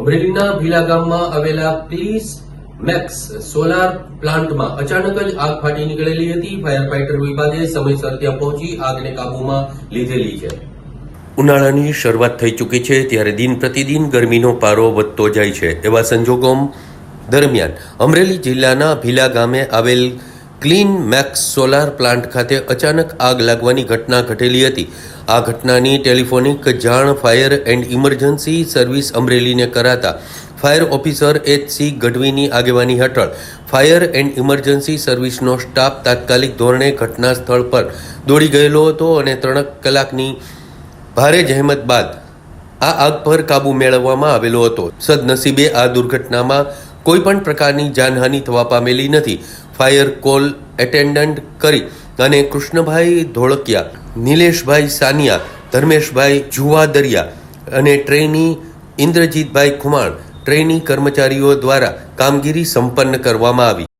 અમરેલીના ભીલા ગામમાં આવેલા પ્લીસ મેક્સ સોલાર પ્લાન્ટમાં અચાનક જ આગ ફાટી નીકળેલી હતી. ફાયર ફાઈટર વિભાગે સમયસર ત્યાં પહોંચી આગને કાબૂમાં લીધેલી છે. ઉનાળાની શરૂઆત થઈ ચૂકી છે, ત્યારે દિન પ્રતિદિન ગરમીનો પારો વધતો જાય છે. એવા સંજોગો દરમિયાન અમરેલી જિલ્લાના ભીલા ગામે આવેલ ક્લીન મેક્સ સોલાર પ્લાન્ટ ખાતે અચાનક આગ લાગવાની ઘટના ઘટેલી હતી. આ ઘટનાની ટેલિફોનિક જાણ ફાયર એન્ડ ઇમરજન્સી સર્વિસ અમરેલીને કરાતા ફાયર ઓફિસર એચ સી ગઢવીની આગેવાની હેઠળ ફાયર એન્ડ ઇમરજન્સી સર્વિસનો સ્ટાફ તાત્કાલિક ધોરણે ઘટના સ્થળ પર દોડી ગયેલો હતો અને ત્રણ કલાકની ભારે જહેમત બાદ આ આગ પર કાબુ મેળવવામાં આવેલો હતો. સદનસીબે આ દુર્ઘટનામાં કોઈ પણ પ્રકારની જાનહાનિ થવા પામેલી નથી. ફાયર કોલ એટેન્ડન્ટ કરી અને કૃષ્ણભાઈ ધોળકિયા, નિલેશભાઈ સાનિયા, ધર્મેશભાઈ જુવાદરિયા અને ટ્રેની ઇન્દ્રજીતભાઈ ખુમાણ, ટ્રેની કર્મચારીઓ દ્વારા કામગીરી સંપન્ન કરવામાં આવી.